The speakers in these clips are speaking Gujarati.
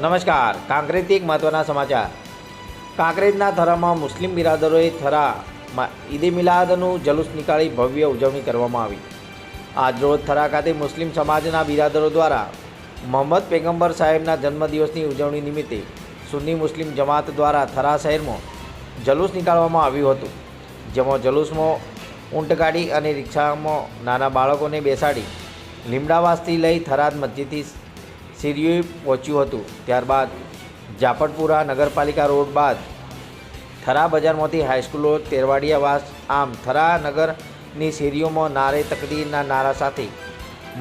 નમસ્કાર. કાંકરેજથી એક મહત્ત્વના સમાચાર. કાંકરેજના થરામાં મુસ્લિમ બિરાદરોએ થરામાં ઈદે મિલાદનું જલુસ નીકાળી ભવ્ય ઉજવણી કરવામાં આવી. આજરોજ થરા ખાતે મુસ્લિમ સમાજના બિરાદરો દ્વારા મોહમ્મદ પેગંબર સાહેબના જન્મદિવસની ઉજવણી નિમિત્તે સુન્ની મુસ્લિમ જમાત દ્વારા થરા શહેરમાં જલુસ નીકાળવામાં આવ્યું હતું. જેમાં જલુસમાં ઊંટગાડી અને રિક્ષામાં નાના બાળકોને બેસાડી લીમડાવાસથી લઈ થરાદ મસ્જિદથી સીરીઓએ પહોંચ્યું હતું. ત્યારબાદ જાફરપુરા નગરપાલિકા રોડ બાદ થરા બજારમાંથી હાઈસ્કૂલો, તેરવાડિયાવાસ, આમ થરા નગરની શેરીઓમાં નારે તકદીરના નારા સાથે,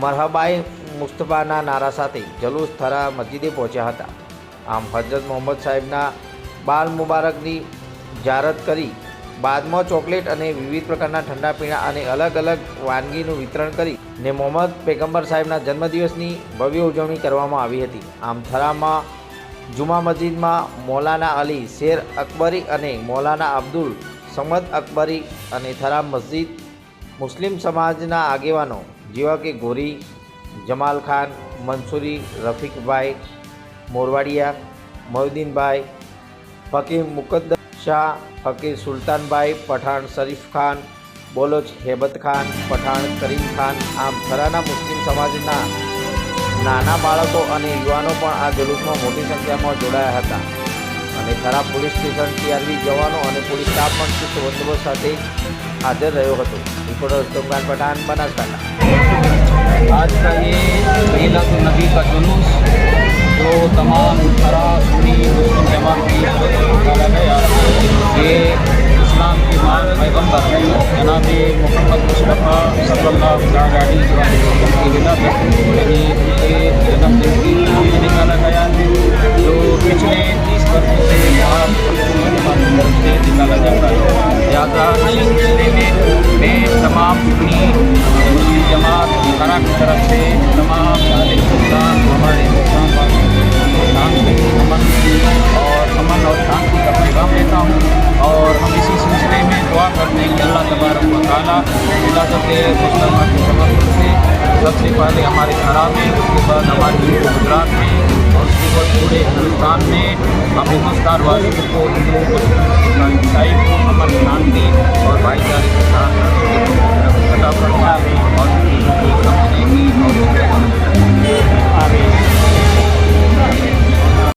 મરહબાઈ મુસ્તફાના નારા સાથે જલુસ થરા મસ્જિદે પહોંચ્યા હતા. આમ હજરત મોહમ્મદ સાહેબના બાલ મુબારકની જારત કરી બાદમાં ચોકલેટ અને વિવિધ પ્રકારના ઠંડા પીણા અને અલગ અલગ વાનગીનું વિતરણ કરી ને મોહમ્મદ પેગંબર સાહેબના જન્મદિવસની ભવ્ય ઉજવણી કરવામાં આવી હતી. આમ થરામાં જુમા મસ્જિદમાં મૌલાના અલી, શેર અકબરી અને મૌલાના અબ્દુલ સમદ અકબરી અને થરા મસ્જિદ મુસ્લિમ સમાજના આગેવાનો જેવા કે ગોરી, જમાલ ખાન, મંસૂરી, રફીકભાઈ મોરવાડિયા, મોહુદ્દીનભાઈ, ફકીર મુકદ્દર શાહ ફકીર સુલતાનભાઈ પઠાણ શરીફ ખાન બોલોચ હેબત ખાન પઠાણ કરીમ ખાન આમ થરાના મુસ્લિમ સમાજના નાના બાળકો અને યુવાનો પણ આ જલુસમાં મોટી સંખ્યામાં જોડાયા હતા અને થરા પોલીસ સ્ટેશન ટીઆરબી જવાનો અને પોલીસ સ્ટાફ પણ ચુસ્ત બંદોબસ્ત સાથે હાજર રહ્યો હતો રિપોર્ટર ઉત્તમખાન પઠાણ બનાસકાંઠા आज का ये मीलाद नबी का जुलूस जो तमाम खरा सुनी मुस्लिम जमात की मुस्तफ़ा सल्लल्लाहु अलैहि वसल्लम की विलादत यानी उनके जन्मदिन की खुशी में निकाला गया है जो पिछले तीस वर्षों से बाहर मुसलमानों की तरफ से निकाला जाता है लिहाजा इस सिलसिले में मैं तमाम सुन्नी मुस्लिम जमात खरा की तरफ से तमाम अहले हिंदुस्तान हमारे हिंदुस्तान वालों को शांति अमन और अमन और शांति का पैगाम देता हूँ और हम इसी सिलसिले में दुआ करते हैं कि अल्लाह तबारक व ताला विलासत मुसलमान के समर्थन से सबसे पहले हमारे खरा में उसके बाद हमारे गुजरात में और उसके बाद पूरे हिंदुस्तान में हम हिंदुस्तान वासियों को हिंदुओं को ईसाई को अमन